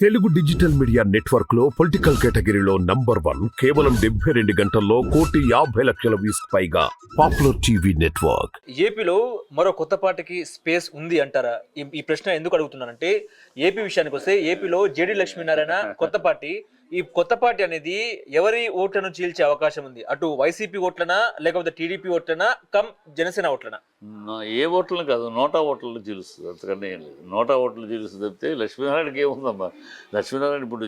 Telugu digital media నెట్వర్క్లో political కేటగిరీలో number one కేవలం డెబ్బై రెండు గంటల్లో కోటి యాభై లక్షల వ్యూస్ పైగా పాపులర్ టీవీ నెట్వర్క్. ఏపీలో మరో కొత్త పార్టీకి స్పేస్ ఉంది అంటారా? ఈ- ప్రశ్న ఎందుకు అడుగుతున్నానంటే ఏపీ విషయానికి వస్తే ఏపీలో జేడీ లక్ష్మీనారాయణ కొత్త పార్టీ ఈ కొత్త పార్టీ అనేది ఎవరి ఓట్లను చీల్చే అవకాశం ఉంది? అటు వైసీపీ ఓట్లనా లేకపోతే టీడీపీ ఓట్లనా కమ్ జనసేన ఓట్లనా? ఏ ఓట్లను కాదు నోటా ఓట్లను జీలుస్తుంది అంతకన్నా ఏం లేదు. నోటా ఓట్లు జీలుస్తుంది తప్పితే లక్ష్మీనారాయణకి ఏముందమ్మా? లక్ష్మీనారాయణ ఇప్పుడు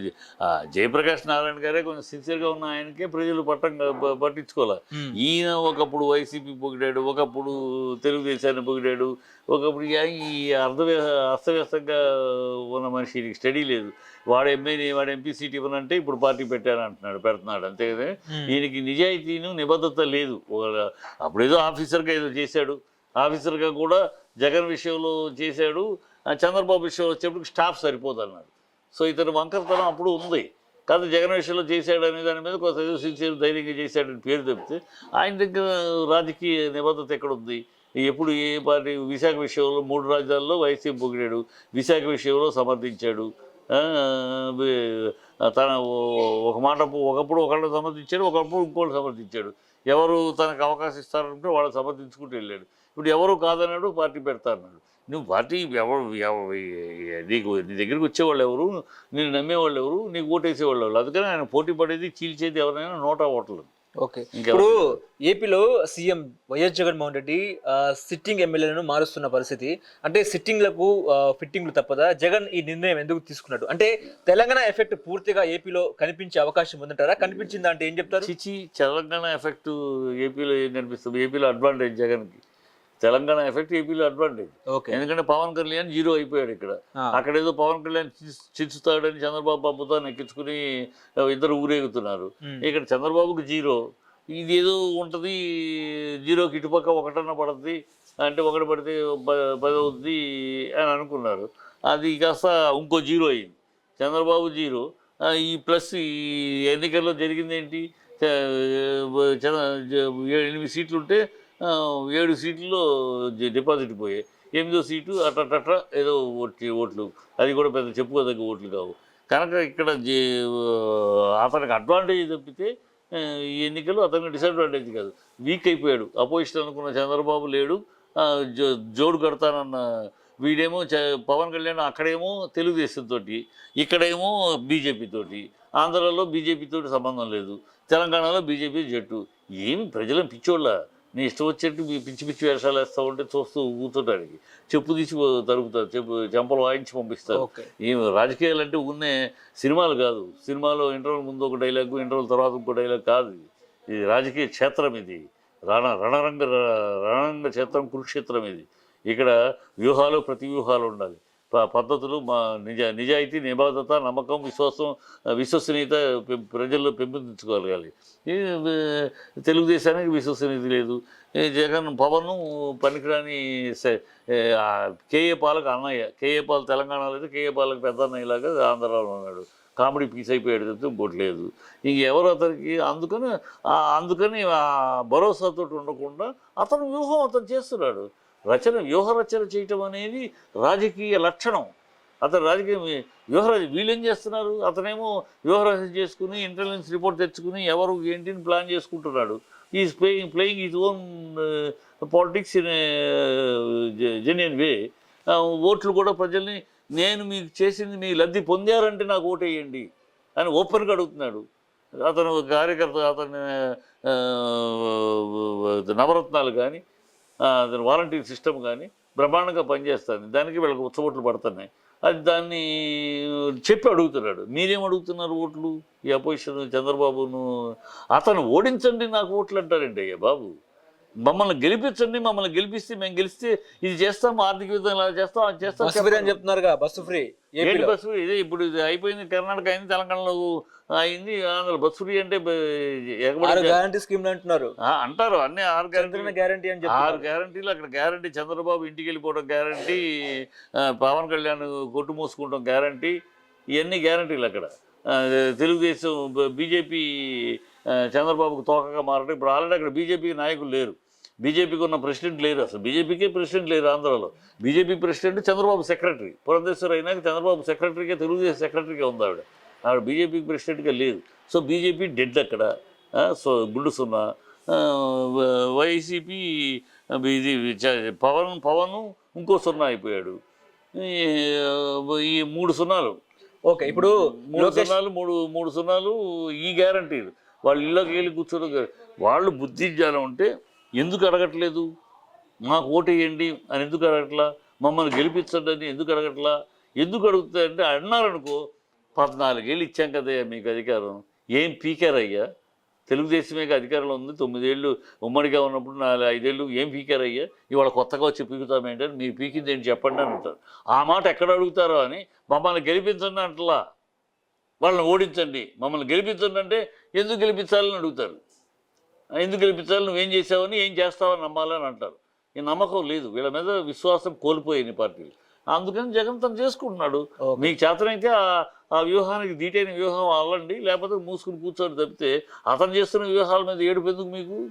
జయప్రకాష్ నారాయణ గారే కొంచెం సిన్సియర్గా ఉన్న ఆయనకే ప్రజలు పట్టం పట్టించుకోవాలి? ఈయన ఒకప్పుడు వైసీపీ పొగిడాడు ఒకప్పుడు తెలుగుదేశాన్ని పొగిడాడు ఒకప్పుడు ఈ అర్ధ అస్తవ్యస్తంగా ఉన్న మనిషి స్టడీ లేదు. వాడు ఎమ్మెల్యే వాడు ఎంపీ సీట్ ఇవ్వనంటే ఇప్పుడు పార్టీ పెట్టాను అంటున్నాడు పెడుతున్నాడు. అంతే కదా ఈయనకి నిజాయితీను నిబద్ధత లేదు. అప్పుడేదో ఆఫీసర్గా ఏదో చేశాడు. ఆఫీసర్గా కూడా జగన్ విషయంలో చేశాడు. చంద్రబాబు విషయంలో వచ్చేప్పటికి స్టాఫ్ సరిపోదు అన్నాడు సో ఇతను వంకరతనం అప్పుడు ఉంది. కాదు జగన్ విషయంలో చేశాడు అనే దాని మీద కొంత ఏదో సిన్సియర్ ధైర్యంగా చేశాడని పేరు తప్పితే ఆయన దగ్గర రాజకీయ నిబద్ధత ఎక్కడ ఉంది ఎప్పుడు ఏ పార్టీ విశాఖ విషయంలో మూడు రాజ్యాల్లో వైసీపీ పొగిడాడు విశాఖ విషయంలో సమర్థించాడు. తన ఓ- ఒక మాట ఒకప్పుడు ఒకళ్ళు సమర్థించాడు ఒకప్పుడు ఇంకోళ్ళు సమర్థించాడు. ఎవరు తనకు అవకాశం ఇస్తారంటే వాళ్ళు సమర్థించుకుంటూ వెళ్ళాడు. ఇప్పుడు ఎవరు కాదన్నాడు పార్టీ పెడతారన్నాడు నువ్వు పార్టీ ఎవరు ఎవ- నీకు నీ దగ్గరికి వచ్చేవాళ్ళు ఎవరు నేను నమ్మేవాళ్ళు ఎవరు నీకు ఓటేసేవాళ్ళు ఎవరు? అందుకని ఆయన పోటీ పడేది చీల్చేది ఎవరైనా నోటా ఓటలు ఓకే? ఇప్పుడు ఏపీలో CM YS Jaganmohan Reddy sitting ఎమ్మెల్యేలను మారుస్తున్న పరిస్థితి. అంటే సిట్టింగ్లకు ఫిట్టింగ్లు తప్పదా? జగన్ ఈ నిర్ణయం ఎందుకు తీసుకున్నాడు? అంటే తెలంగాణ ఎఫెక్ట్ పూర్తిగా ఏపీలో కనిపించే అవకాశం ఉందంటారా? కనిపించిందా అంటే ఏం చెప్తారు? చిచి తెలంగాణ ఎఫెక్ట్ ఏపీలో ఏం కనిపిస్తుంది? ఏపీలో అడ్వాంటేజ్ జగన్కి. తెలంగాణ ఎఫెక్ట్ ఏపీలో అడ్వాంటేజ్. ఓకే. ఎందుకంటే పవన్ కళ్యాణ్ జీరో అయిపోయాడు ఇక్కడ. అక్కడ ఏదో పవన్ కళ్యాణ్ చి- చించుతాడని చంద్రబాబు బాబుతో ఎక్కించుకుని ఇద్దరు ఊరేగుతున్నారు. ఇక్కడ చంద్రబాబుకి జీరో. ఇది ఏదో ఉంటుంది జీరోకి ఇటుపక్క ఒకటన్నా పడుతుంది అంటే ఒకటి పడితే పది అవుతుంది అని అనుకున్నారు. అది కాస్త ఇంకో జీరో అయింది. చంద్రబాబు జీరో. ఈ ప్లస్ ఈ ఎన్నికల్లో జరిగింది ఏంటి ఎనిమిది సీట్లు ఉంటే ఏడు సీట్లలో డిపాజిట్ పోయాయి ఎనిమిదో సీటు అట్ట ఏదో ఓట్లు ఓట్లు. అది కూడా పెద్ద చెప్పుకోదగ్గ ఓట్లు కావు. కనుక ఇక్కడ జే- అతనికి అడ్వాంటేజ్ తప్పితే ఈ ఎన్నికలు అతనికి డిసడ్వాంటేజ్ కాదు. వీక్ అయిపోయాడు. అపోజిషన్ అనుకున్న చంద్రబాబు లేడు. జో- జోడు కడతానన్న వీడేమో చ- పవన్ కళ్యాణ్ అక్కడేమో తెలుగుదేశం తోటి ఇక్కడేమో బీజేపీతోటి ఆంధ్రాలో బీజేపీతో సంబంధం లేదు. తెలంగాణలో బీజేపీ జట్టు. ఏమి ప్రజలను పిచ్చోళ్ళ. నీ ఇష్టం వచ్చేట్టు మీ పిచ్చి పిచ్చి వేషాలు వేస్తూ ఉంటే చూస్తూ కూర్చోటానికి చెప్పు తీసి తరుగుతారు చెప్పు చెంపలు వాయించి పంపిస్తారు ఈ రాజకీయాలు అంటే ఉన్నే సినిమాలు కాదు. సినిమాలో ఇంటర్వల్ ముందు ఒక డైలాగ్ ఇంటర్వల్ తర్వాత ఇంకో డైలాగ్ కాదు. ఇది రాజకీయ క్షేత్రం ఇది. రణ రణరంగ రణరంగ క్షేత్రం కురుక్షేత్రం ఇది. ఇక్కడ వ్యూహాలు ప్రతి వ్యూహాలు ఉండాలి. పద్ధతులు మా నిజ నిజాయితీ నిబద్ధత నమ్మకం విశ్వాసం విశ్వసనీయత ప్రజల్లో పెంపొందించుకోగలగాలి తెలుగుదేశానికి విశ్వసనీయత లేదు. జగన్ పవన్ పనికిరాని కేఏ పాలకు అన్నయ్య. కేఏ పాల్ తెలంగాణలో అయితే కేఏ పాలకు పెద్ద అన్నయ్యలాగా ఆంధ్రాలో ఉన్నాడు. కామెడీ పీస్ అయిపోయాడు తప్పితే ఇంకోటి లేదు. ఇంక ఎవరు అతనికి అందుకని అందుకని ఆ భరోసాతో ఉండకుండా అతను వ్యూహం అతను చేస్తున్నాడు. రచన వ్యూహ రచన చేయటం అనేది రాజకీయ లక్షణం. అతను రాజకీయ వ్యూహ వీళ్ళేం చేస్తున్నారు? అతనేమో వ్యూహరచన చేసుకుని ఇంటెలిజెన్స్ రిపోర్ట్ తెచ్చుకుని ఎవరు ఏంటిని ప్లాన్ చేసుకుంటున్నాడు? Is playing playing is own politics in genuine way ఓట్లు కూడా ప్రజల్ని నేను మీకు చేసింది మీ లబ్ధి పొందారంటే నాకు ఓటేయండి అని ఓపెన్గా అడుగుతున్నాడు. అతను కార్యకర్త అతని నవరత్నాలు కానీ వాలంటీర్ సిస్టమ్ కానీ బ్రహ్మాండంగా పనిచేస్తుంది. దానికి వీళ్ళకి ఉచ్చబొట్లు పడుతున్నాయి. అది దాన్ని చెప్పి అడుగుతున్నాడు. మీరేం అడుగుతున్నారు ఓట్లు? ఈ అపోజిషన్ చంద్రబాబును అతను ఓడించండి నాకు ఓట్లు అంటారండి అయ్యా బాబు. మమ్మల్ని గెలిపించండి మమ్మల్ని గెలిపిస్తే మేము గెలిస్తే ఇది చేస్తాం ఆర్థిక విధంగా చేస్తాం అది చేస్తాం బస్సు ఫ్రీ అని చెప్తున్నారుగా బస్సు ఫ్రీ ఏంటి బస్సు ఫ్రీ? ఇదే ఇప్పుడు ఇది అయిపోయింది కర్ణాటక అయింది తెలంగాణలో అయింది ఆంధ్ర బస్సు ఫ్రీ అంటే గ్యారంటీ స్కీమ్లు అంటున్నారు. ఆ, అంటారు అన్ని ఆరు గ్యారెంటీ గ్యారంటీ అని ఆరు చెప్తున్నారు గ్యారంటీలు అక్కడ గ్యారంటీ చంద్రబాబు ఇంటికి వెళ్ళిపోవడం గ్యారంటీ పవన్ కళ్యాణ్ కొట్టు మూసుకుంటాం గ్యారంటీ ఇవన్నీ గ్యారంటీలు అక్కడ. తెలుగుదేశం బీజేపీ చంద్రబాబుకు తోకగా మారడం ఇప్పుడు ఆల్రెడీ అక్కడ బీజేపీ నాయకులు లేరు. బీజేపీకి ఉన్న ప్రెసిడెంట్ లేరు అసలు. బీజేపీకే ప్రెసిడెంట్ లేరు ఆంధ్రాలో. BJP president Chandrababu secretary. Purandeshwar అయినాక చంద్రబాబు సెక్రటరీగా తెలుగుదేశం సెక్రటరీగా ఉంది ఆవిడ. ఆవిడ బీజేపీకి ప్రెసిడెంట్గా లేదు. సో బీజేపీ డెడ్ అక్కడ. సో గుండు సున్నా. వైసీపీ ఇది పవన్ పవన్ ఇంకో సున్నా అయిపోయాడు. ఈ- మూడు సున్నాలు. ఓకే ఇప్పుడు మూడు సున్నాలు మూడు మూడు సున్నాలు ఈ గ్యారంటీలు వాళ్ళు ఇళ్ళకి వెళ్ళి కూర్చోడం వాళ్ళు బుద్ధి జ్ఞానం ఉంటే ఎందుకు అడగట్లేదు? మాకు ఓటేయండి అని ఎందుకు అడగట్లా? మమ్మల్ని గెలిపించండి అని ఎందుకు అడగట్లా? ఎందుకు అడుగుతారంటే అన్నారనుకో పద్నాలుగేళ్ళు ఇచ్చాం కదయ్యా మీకు అధికారం. ఏం పీకారయ్యా? తెలుగుదేశమే అధికారంలో ఉంది. తొమ్మిదేళ్ళు ఉమ్మడిగా ఉన్నప్పుడు నాలుగు ఐదేళ్ళు ఏం పీకారయ్యా? ఇవాళ కొత్తగా వచ్చి పీకుతామేంటని మీరు పీకింది ఏంటి చెప్పండి అని అంటారు. ఆ మాట ఎక్కడ అడుగుతారో అని మమ్మల్ని గెలిపించండి అంటలా. వాళ్ళని ఓడించండి. మమ్మల్ని గెలిపించండి అంటే ఎందుకు గెలిపించాలని అడుగుతారు? ఎందుకు గెలిపించాలి నువ్వేం చేసావని ఏం చేస్తావని నమ్మాలని అంటారు. ఈ నమ్మకం లేదు. వీళ్ళ మీద విశ్వాసం కోల్పోయాయి పార్టీలు. అందుకని జగన్ తను చేసుకుంటున్నాడు. మీకు చేతనైతే ఆ- ఆ వ్యూహానికి దీటైన వ్యూహం అవ్వండి లేకపోతే మూసుకుని కూర్చోని తప్పితే అతను చేస్తున్న వ్యూహాల మీద ఏడుపు ఎందుకు మీకు?